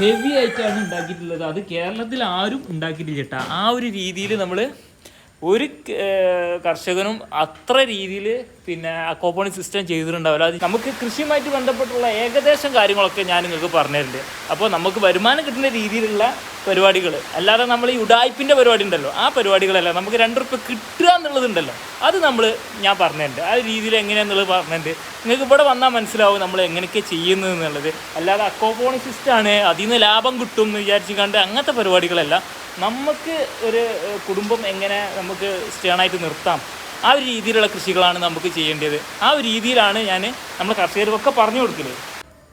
Heavy ആയിട്ടാണ് ഉണ്ടാക്കിയിട്ടുള്ളത്. അത് കേരളത്തിൽ ആരും ഉണ്ടാക്കിയിട്ടില്ല ചേട്ടാ ആ ഒരു രീതിയിൽ നമ്മൾ ഒരു കർഷകനും അത്ര രീതിയിൽ പിന്നെ അക്കോപ്പണി സിസ്റ്റം ചെയ്തിട്ടുണ്ടാവില്ല. അത് നമുക്ക് കൃഷിയുമായിട്ട് ബന്ധപ്പെട്ടുള്ള ഏകദേശം കാര്യങ്ങളൊക്കെ ഞാൻ നിങ്ങൾക്ക് പറഞ്ഞിട്ടുണ്ട്. അപ്പോൾ നമുക്ക് വരുമാനം കിട്ടുന്ന രീതിയിലുള്ള പരിപാടികൾ അല്ലാതെ നമ്മൾ ഈ ഉടായ്പിന്റെ പരിപാടി ഉണ്ടല്ലോ ആ പരിപാടികളല്ല നമുക്ക് രണ്ട് റുപ്യ കിട്ടുക എന്നുള്ളതുണ്ടല്ലോ അത് നമ്മൾ ഞാൻ പറഞ്ഞിട്ടുണ്ട്. ആ രീതിയിൽ എങ്ങനെയാണെന്നുള്ളത് പറഞ്ഞിട്ടുണ്ട്. നിങ്ങൾക്ക് ഇവിടെ വന്നാൽ മനസ്സിലാവും നമ്മൾ എങ്ങനെയൊക്കെ ചെയ്യുന്നത് എന്നുള്ളത്. അല്ലാതെ അക്കോപോണിക് സിസ്റ്റമാണ് അതിൽ നിന്ന് ലാഭം കിട്ടും എന്ന് വിചാരിച്ചു കണ്ട് അങ്ങനത്തെ പരിപാടികളല്ല. നമുക്ക് ഒരു കുടുംബം എങ്ങനെ നമുക്ക് സ്റ്റേണായിട്ട് നിർത്താം? ആ ഒരു രീതിയിലുള്ള കൃഷികളാണ് നമുക്ക് ചെയ്യേണ്ടത്. ആ ഒരു രീതിയിലാണ് ഞാൻ നമ്മൾ കർഷകർക്കൊക്കെ പറഞ്ഞു കൊടുക്കുന്നത്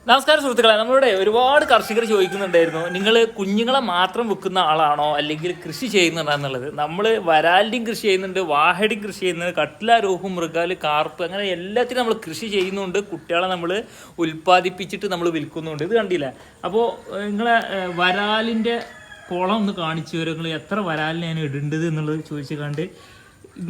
നമസ്കാരം സുഹൃത്തുക്കളെ നമ്മളുടെ ഒരുപാട് കർഷകർ ചോദിക്കുന്നുണ്ടായിരുന്നു നിങ്ങൾ കുഞ്ഞുങ്ങളെ മാത്രം വിൽക്കുന്ന ആളാണോ? അല്ലെങ്കിൽ കൃഷി ചെയ്യുന്നുണ്ടെന്നുള്ളത് നമ്മൾ വരാലിന്റെയും കൃഷി ചെയ്യുന്നുണ്ട് വാഹടിയും കൃഷി ചെയ്യുന്നുണ്ട് കട്ടില രോഹു മൃഗാൽ കാർപ്പ് അങ്ങനെ എല്ലാത്തിനും നമ്മൾ കൃഷി ചെയ്യുന്നുണ്ട്. കുട്ടികളെ നമ്മൾ ഉൽപ്പാദിപ്പിച്ചിട്ട് നമ്മൾ വിൽക്കുന്നുണ്ട്. ഇത് കണ്ടില്ല? അപ്പോൾ നിങ്ങളെ വരാലിന്റെ കുളം ഒന്ന് കാണിച്ചു തരും നിങ്ങൾ എത്ര വരാലിനെയാണ് ഇടേണ്ടത് എന്നുള്ളത് ചോദിച്ചു കണ്ട്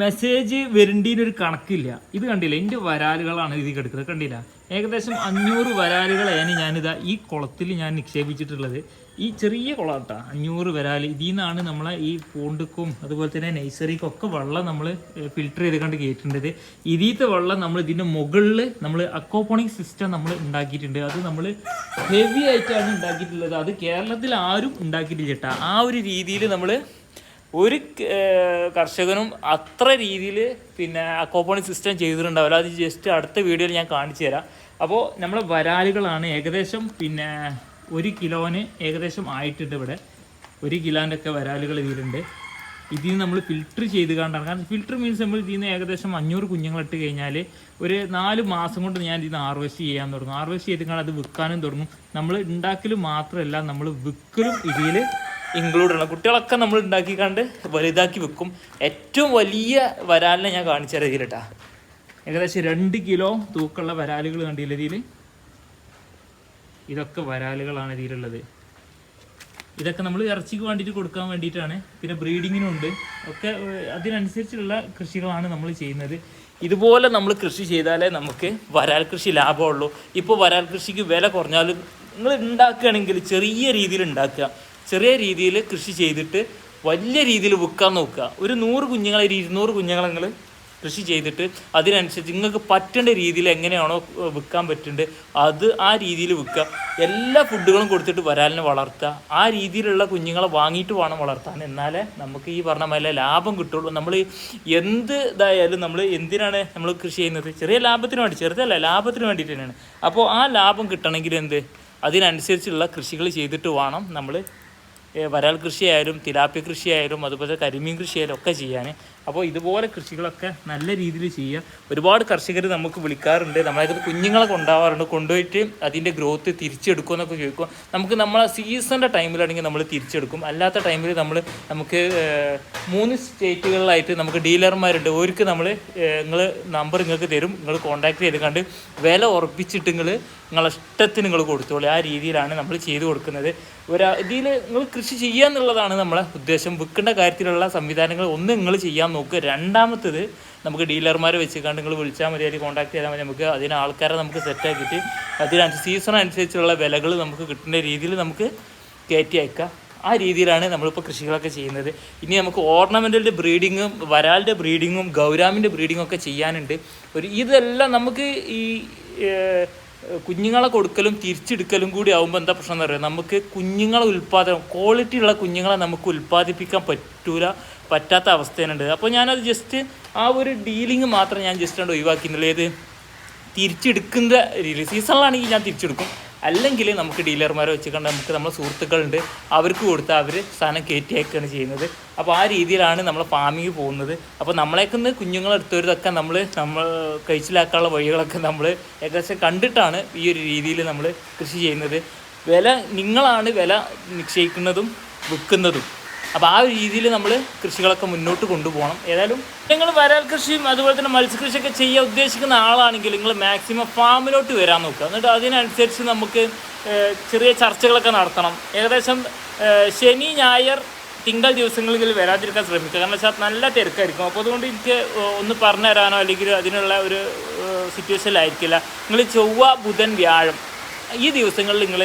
മെസ്സേജ് വരണ്ടീന് ഒരു കണക്കില്ല. ഇത് കണ്ടില്ല? എന്റെ വരാലുകളാണ് ഇത് കിടക്കുന്നത്. കണ്ടില്ല? ഏകദേശം അഞ്ഞൂറ് വരാലുകളെയാണ് ഞാനിതാ ഈ കുളത്തിൽ ഞാൻ നിക്ഷേപിച്ചിട്ടുള്ളത്. ഈ ചെറിയ കുളം കേട്ടോ അഞ്ഞൂറ് വരാൽ ഇതിൽ നിന്നാണ് നമ്മളെ ഈ പൂണ്ടുക്കും അതുപോലെ തന്നെ നഴ്സറിക്കൊക്കെ വെള്ളം നമ്മൾ ഫിൽട്ടർ ചെയ്ത് കണ്ട് കയറ്റേണ്ടത് ഇതിലത്തെ വെള്ളം നമ്മൾ ഇതിന്റെ മുകളിൽ നമ്മൾ അക്കോപോണിക് സിസ്റ്റം നമ്മൾ ഉണ്ടാക്കിയിട്ടുണ്ട്. അത് നമ്മൾ ഹെവി ആയിട്ടാണ് ഉണ്ടാക്കിയിട്ടുള്ളത്. അത് കേരളത്തിൽ ആരും ഉണ്ടാക്കിയിട്ടില്ല ആ ഒരു രീതിയിൽ നമ്മൾ ഒരു കർഷകനും അത്ര രീതിയിൽ പിന്നെ അക്കോപ്പോണിക് സിസ്റ്റം ചെയ്തിട്ടുണ്ടാവില്ല. അത് ജസ്റ്റ് അടുത്ത വീഡിയോയിൽ ഞാൻ കാണിച്ചു തരാം. അപ്പോൾ നമ്മളെ വരാലുകളാണ് ഏകദേശം പിന്നെ ഒരു കിലോന് ഏകദേശം ആയിട്ടുണ്ട് ഇവിടെ. ഒരു കിലോന്റെ ഒക്കെ വരാലുകൾ ഇതിലുണ്ട്. ഇതിൽ നിന്ന് നമ്മൾ ഫിൽറ്റർ ചെയ്ത് കണ്ടാണ്. കാരണം ഫിൽറ്റർ മീൻസ് നമ്മൾ ഇതിൽ നിന്ന് ഏകദേശം അഞ്ഞൂറ് കുഞ്ഞുങ്ങളിട്ട് കഴിഞ്ഞാൽ ഒരു നാല് മാസം കൊണ്ട് ഞാൻ ഇതിൽ നിന്ന് ഹാർവെസ്റ്റ് ചെയ്യാൻ തുടങ്ങും. ഹാർവെസ്റ്റ് ചെയ്ത് കഴിഞ്ഞാൽ അത് വിൽക്കാനും തുടങ്ങും. നമ്മൾ ഉണ്ടാക്കലും മാത്രമല്ല നമ്മൾ വിൽക്കലും ഇതിൽ ഇൻക്ലൂഡ് ആണ് കുട്ടികളൊക്കെ നമ്മൾ ഉണ്ടാക്കി കണ്ട് വലുതാക്കി വെക്കും ഏറ്റവും വലിയ വരാലിനെ ഞാൻ കാണിച്ചു തരാം ഇതിലിട്ടാ. ഏകദേശം രണ്ട് കിലോ തൂക്കമുള്ള വരാലുകൾ കണ്ടില്ല ഇതിൽ ഇതൊക്കെ വരാലുകളാണ് ഇതിലുള്ളത്. ഇതൊക്കെ നമ്മൾ ഇറച്ചിക്ക് വേണ്ടിയിട്ട് കൊടുക്കാൻ വേണ്ടിയിട്ടാണ്. പിന്നെ ബ്രീഡിങ്ങിനും ഉണ്ട്. ഒക്കെ അതിനനുസരിച്ചുള്ള കൃഷികളാണ് നമ്മൾ ചെയ്യുന്നത്. ഇതുപോലെ നമ്മൾ കൃഷി ചെയ്താലേ നമുക്ക് വരാൽ കൃഷി ലാഭമുള്ളൂ. ഇപ്പോൾ വരാൽ കൃഷിക്ക് വില കുറഞ്ഞാലും നിങ്ങൾ ഉണ്ടാക്കുകയാണെങ്കിൽ ചെറിയ രീതിയിൽ ഉണ്ടാക്കുക. ചെറിയ രീതിയിൽ കൃഷി ചെയ്തിട്ട് വലിയ രീതിയിൽ വിൽക്കാൻ നോക്കുക. ഒരു നൂറ് കുഞ്ഞുങ്ങളെ ഒരു ഇരുന്നൂറ് കുഞ്ഞുങ്ങളെ നിങ്ങൾ കൃഷി ചെയ്തിട്ട് അതിനനുസരിച്ച് നിങ്ങൾക്ക് പറ്റേണ്ട രീതിയിൽ എങ്ങനെയാണോ വിൽക്കാൻ പറ്റുന്നത് അത് ആ രീതിയിൽ വിൽക്കുക. എല്ലാ ഫുഡുകളും കൊടുത്തിട്ട് വരാലിനെ വളർത്തുക. ആ രീതിയിലുള്ള കുഞ്ഞുങ്ങളെ വാങ്ങിയിട്ട് വേണം വളർത്താൻ. എന്നാലേ നമുക്ക് ഈ പറഞ്ഞ പോലെ ലാഭം കിട്ടുള്ളൂ. നമ്മൾ എന്ത് ഇതായാലും നമ്മൾ എന്തിനാണ് നമ്മൾ കൃഷി ചെയ്യുന്നത്? ചെറിയ ലാഭത്തിന് വേണ്ടി ചെറുതല്ല ലാഭത്തിന് വേണ്ടിയിട്ട് തന്നെയാണ്. അപ്പോൾ ആ ലാഭം കിട്ടണമെങ്കിൽ എന്ത്? അതിനനുസരിച്ചുള്ള കൃഷികൾ ചെയ്തിട്ട് വേണം നമ്മൾ വരാൽ കൃഷിയായാലും തിലാപ്പി കൃഷിയായാലും അതുപോലെ കരിമീൻ കൃഷിയായാലും ഒക്കെ ചെയ്യാൻ. അപ്പോൾ ഇതുപോലെ കൃഷികളൊക്കെ നല്ല രീതിയിൽ ചെയ്യുക. ഒരുപാട് കർഷകർ നമുക്ക് വിളിക്കാറുണ്ട്. നമ്മളത് കുഞ്ഞുങ്ങളെ കൊണ്ടാവാറുണ്ട്. കൊണ്ടുപോയിട്ട് അതിന്റെ ഗ്രോത്ത് തിരിച്ചെടുക്കും എന്നൊക്കെ ചോദിക്കും. നമുക്ക് നമ്മളെ സീസണിന്റെ ടൈമിലാണെങ്കിൽ നമ്മൾ തിരിച്ചെടുക്കും. അല്ലാത്ത ടൈമിൽ നമ്മൾ നമുക്ക് മൂന്ന് സ്റ്റേറ്റുകളിലായിട്ട് നമുക്ക് ഡീലർമാരുണ്ട്. അവർക്ക് നമ്മൾ നിങ്ങൾ നമ്പർ നിങ്ങൾക്ക് തരും. നിങ്ങൾ കോൺടാക്ട് ചെയ്ത് കണ്ട് വില ഉറപ്പിച്ചിട്ട് നിങ്ങൾ നിങ്ങളെ ഇഷ്ടത്തിന് നിങ്ങൾ കൊടുത്തോളൂ. ആ രീതിയിലാണ് നമ്മൾ ചെയ്തു കൊടുക്കുന്നത്. ഒരു ഇതിൽ നിങ്ങൾ കൃഷി ചെയ്യുക എന്നുള്ളതാണ് നമ്മളെ ഉദ്ദേശം. വിൽക്കേണ്ട കാര്യത്തിലുള്ള സംവിധാനങ്ങൾ ഒന്ന് നിങ്ങൾ ചെയ്യാൻ നോക്കുക. രണ്ടാമത്തത് നമുക്ക് ഡീലർമാരെ വെച്ചിക്കാണ്ട് നിങ്ങൾ വിളിച്ചാൽ മതി അല്ലെങ്കിൽ കോൺടാക്ട് ചെയ്താൽ മതി. നമുക്ക് അതിന് ആൾക്കാരെ നമുക്ക് സെറ്റാക്കിയിട്ട് അതിനനുസരിച്ച് സീസൺ അനുസരിച്ചുള്ള വിലകൾ നമുക്ക് കിട്ടുന്ന രീതിയിൽ നമുക്ക് കയറ്റി അയക്കാം. ആ രീതിയിലാണ് നമ്മളിപ്പോൾ കൃഷികളൊക്കെ ചെയ്യുന്നത്. ഇനി നമുക്ക് ഓർണമെന്റലിന്റെ ബ്രീഡിങ്ങും വരാലിന്റെ ബ്രീഡിങ്ങും ഗൗരാമിന്റെ ബ്രീഡിങ്ങും ഒക്കെ ചെയ്യാനുണ്ട്. ഒരു ഇതെല്ലാം നമുക്ക് ഈ കുഞ്ഞുങ്ങളെ കൊടുക്കലും തിരിച്ചെടുക്കലും കൂടി ആകുമ്പോൾ എന്താ പ്രശ്നം എന്ന് പറയുക നമുക്ക് കുഞ്ഞുങ്ങളെ ഉൽപ്പാദനം ക്വാളിറ്റി ഉള്ള കുഞ്ഞുങ്ങളെ നമുക്ക് ഉൽപ്പാദിപ്പിക്കാൻ പറ്റൂല പറ്റാത്ത അവസ്ഥയാണ് അപ്പോൾ ഞാനത് ജസ്റ്റ് ആ ഒരു ഡീലിംഗ് മാത്രം ഞാൻ ജസ്റ്റ് കണ്ട് ഒഴിവാക്കിയിട്ടുള്ളൂ. ഏത്? തിരിച്ചെടുക്കുന്ന രീതി സീസണിലാണെങ്കിൽ ഞാൻ തിരിച്ചെടുക്കും. അല്ലെങ്കിൽ നമുക്ക് ഡീലർമാരെ വെച്ചിട്ടുണ്ട് നമുക്ക് നമ്മളെ സുഹൃത്തുക്കളുണ്ട് അവർക്ക് കൊടുത്ത് അവർ സാധനം കയറ്റി അയക്കുകയാണ് ചെയ്യുന്നത്. അപ്പോൾ ആ രീതിയിലാണ് നമ്മൾ ഫാമിങ് പോകുന്നത്. അപ്പോൾ നമ്മളേക്കുന്ന കുഞ്ഞുങ്ങളെടുത്തവരതൊക്കെ നമ്മൾ നമ്മൾ കഴിച്ചിലാക്കാനുള്ള വഴികളൊക്കെ നമ്മൾ ഏകദേശം കണ്ടിട്ടാണ് ഈ ഒരു രീതിയിൽ നമ്മൾ കൃഷി ചെയ്യുന്നത്. വില നിങ്ങളാണ് വില നിശ്ചയിക്കുന്നതും വിൽക്കുന്നതും. അപ്പോൾ ആ ഒരു രീതിയിൽ നമ്മൾ കൃഷികളൊക്കെ മുന്നോട്ട് കൊണ്ടുപോകണം. ഏതായാലും നിങ്ങൾ വരാൽ കൃഷിയും അതുപോലെ തന്നെ മത്സ്യകൃഷിയൊക്കെ ചെയ്യാൻ ഉദ്ദേശിക്കുന്ന ആളാണെങ്കിൽ നിങ്ങൾ മാക്സിമം ഫാമിലോട്ട് വരാൻ നോക്കുക. എന്നിട്ട് അതിനനുസരിച്ച് നമുക്ക് ചെറിയ ചർച്ചകളൊക്കെ നടത്തണം. ഏകദേശം ശനി ഞായർ തിങ്കൾ ദിവസങ്ങളിൽ വരാതിരിക്കാൻ ശ്രമിക്കുക. കാരണം വെച്ചാൽ നല്ല തിരക്കായിരിക്കും. അപ്പോൾ അതുകൊണ്ട് എനിക്ക് ഒന്ന് പറഞ്ഞു തരാനോ അല്ലെങ്കിൽ അതിനുള്ള ഒരു സിറ്റുവേഷനിലായിരിക്കില്ല നിങ്ങൾ ചൊവ്വ ബുധൻ വ്യാഴം ഈ ദിവസങ്ങളിൽ നിങ്ങൾ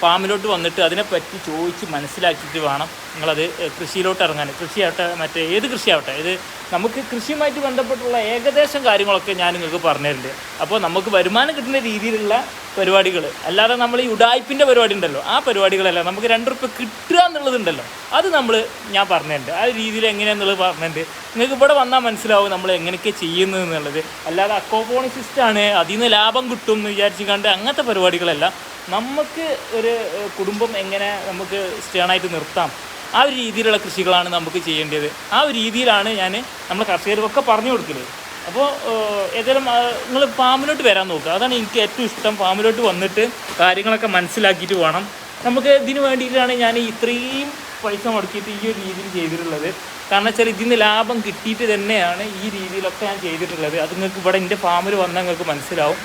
ഫാമിലോട്ട് വന്നിട്ട് അതിനെപ്പറ്റി ചോദിച്ച് മനസ്സിലാക്കിയിട്ട് വേണം നിങ്ങളത് കൃഷിയിലോട്ട് ഇറങ്ങാൻ. കൃഷിയാവട്ടെ മറ്റേ ഏത് കൃഷിയാവട്ടെ ഇത് നമുക്ക് കൃഷിയുമായിട്ട് ബന്ധപ്പെട്ടുള്ള ഏകദേശം കാര്യങ്ങളൊക്കെ ഞാൻ നിങ്ങൾക്ക് പറഞ്ഞു പറഞ്ഞുതരുന്നുണ്ട് അപ്പോൾ നമുക്ക് വരുമാനം കിട്ടുന്ന രീതിയിലുള്ള പരിപാടികൾ അല്ലാതെ നമ്മൾ ഈ ഉടായ്പിന്റെ പരിപാടി ഉണ്ടല്ലോ ആ പരിപാടികളല്ല നമുക്ക് രണ്ട് റുപ്യ കിട്ടുക എന്നുള്ളതുണ്ടല്ലോ. അത് നമ്മൾ ഞാൻ പറഞ്ഞിട്ടുണ്ട് ആ രീതിയിൽ എങ്ങനെയാണെന്നുള്ളത് പറഞ്ഞിട്ടുണ്ട് നിങ്ങൾക്ക് ഇവിടെ വന്നാൽ മനസ്സിലാവും നമ്മൾ എങ്ങനെയൊക്കെ ചെയ്യുന്നത് എന്നുള്ളത്. അല്ലാതെ അക്കോപോണിസിസ്റ്റാണ് അതിൽ നിന്ന് ലാഭം കിട്ടും എന്ന് വിചാരിച്ചു കണ്ട് അങ്ങനത്തെ പരിപാടികളല്ല നമുക്ക് ഒരു കുടുംബം എങ്ങനെ നമുക്ക് സ്റ്റേണായിട്ട് നിർത്താം. ആ ഒരു രീതിയിലുള്ള കൃഷികളാണ് നമുക്ക് ചെയ്യേണ്ടത്. ആ ഒരു രീതിയിലാണ് ഞാൻ നമ്മൾ കർഷകർക്കൊക്കെ പറഞ്ഞു കൊടുക്കൽ. അപ്പോൾ ഏതായാലും നിങ്ങൾ ഫാമിലോട്ട് വരാൻ നോക്കുക അതാണ് എനിക്ക് ഏറ്റവും ഇഷ്ടം. ഫാമിലോട്ട് വന്നിട്ട് കാര്യങ്ങളൊക്കെ മനസ്സിലാക്കിയിട്ട് വേണം. നമുക്ക് ഇതിന് വേണ്ടിയിട്ടാണ് ഞാൻ ഇത്രയും പൈസ മുടക്കിയിട്ട് ഈ ഒരു രീതിയിൽ ചെയ്തിട്ടുള്ളത്. കാരണം വെച്ചാൽ ഇതിൽ നിന്ന് ലാഭം കിട്ടിയിട്ട് തന്നെയാണ് ഈ രീതിയിലൊക്കെ ഞാൻ ചെയ്തിട്ടുള്ളത്. അത് നിങ്ങൾക്ക് ഇവിടെ എന്റെ ഫാമിൽ വന്നാൽ നിങ്ങൾക്ക് മനസ്സിലാവും.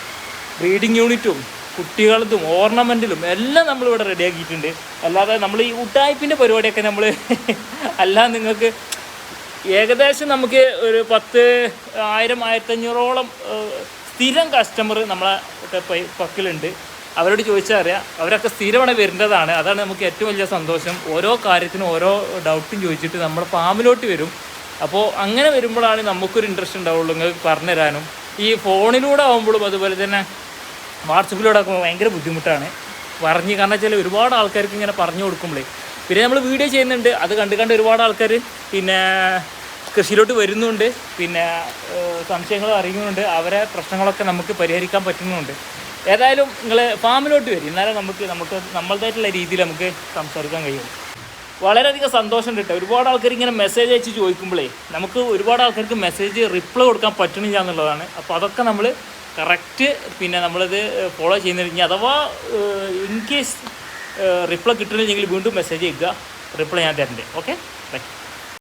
ബ്രീഡിംഗ് യൂണിറ്റും കുട്ടികളതും ഓർണമെന്റിലും എല്ലാം നമ്മളിവിടെ റെഡിയാക്കിയിട്ടുണ്ട്. അല്ലാതെ നമ്മൾ ഈ ഉട്ടായ്പിന്റെ പരിപാടിയൊക്കെ നമ്മൾ അല്ലാതെ നിങ്ങൾക്ക് ഏകദേശം നമുക്ക് ഒരു പത്ത് ആയിരം ആയിരത്തഞ്ഞൂറോളം സ്ഥിരം കസ്റ്റമർ നമ്മളെ പക്കിലുണ്ട്. അവരോട് ചോദിച്ചാൽ അറിയാം. അവരൊക്കെ സ്ഥിരമാണ് വരേണ്ടതാണ്. അതാണ് നമുക്ക് ഏറ്റവും വലിയ സന്തോഷം. ഓരോ കാര്യത്തിനും ഓരോ ഡൗട്ടും ചോദിച്ചിട്ട് നമ്മുടെ ഫാമിലോട്ട് വരും. അപ്പോൾ അങ്ങനെ വരുമ്പോഴാണ് നമുക്കൊരു ഇൻട്രസ്റ്റ് ഉണ്ടാവുള്ളൂ നിങ്ങൾക്ക് പറഞ്ഞു തരാനും ഈ ഫോണിലൂടെ ആകുമ്പോഴും അതുപോലെ തന്നെ വാട്സപ്പിലൂടെ ആക്കുമ്പോൾ ഭയങ്കര ബുദ്ധിമുട്ടാണ്. പറഞ്ഞ് കാരണം വെച്ചാൽ ഒരുപാട് ആൾക്കാർക്ക് ഇങ്ങനെ പറഞ്ഞു കൊടുക്കുമ്പോഴേ പിന്നെ നമ്മൾ വീഡിയോ ചെയ്യുന്നുണ്ട്. അത് കണ്ട് കണ്ട് ഒരുപാട് ആൾക്കാർ പിന്നെ കൃഷിയിലോട്ട് വരുന്നുണ്ട്. പിന്നെ സംശയങ്ങൾ അറിയുന്നുണ്ട്. അവരെ പ്രശ്നങ്ങളൊക്കെ നമുക്ക് പരിഹരിക്കാൻ പറ്റുന്നുണ്ട്. ഏതായാലും നിങ്ങൾ ഫാമിലോട്ട് വരും. എന്നാലേ നമുക്ക് നമുക്ക് നമ്മളതായിട്ടുള്ള രീതിയിൽ നമുക്ക് സംസാരിക്കാൻ കഴിയും വളരെയധികം സന്തോഷമുണ്ട് കേട്ടോ. ഒരുപാട് ആൾക്കാർ ഇങ്ങനെ മെസ്സേജ് അയച്ച് ചോദിക്കുമ്പോഴേ നമുക്ക് ഒരുപാട് ആൾക്കാർക്ക് മെസ്സേജ് റിപ്ലൈ കൊടുക്കാൻ പറ്റണില്ല എന്നുള്ളതാണ്. അപ്പോൾ അതൊക്കെ നമ്മൾ കറക്റ്റ് പിന്നെ നമ്മളത് ഫോളോ ചെയ്യുന്നില്ല അഥവാ ഇൻ കേസ് റിപ്ലൈ കിട്ടുന്നില്ലെങ്കിൽ വീണ്ടും മെസ്സേജ് ചെയ്യുക റിപ്ലൈ ഞാൻ തരണ്ടേ. Okay bye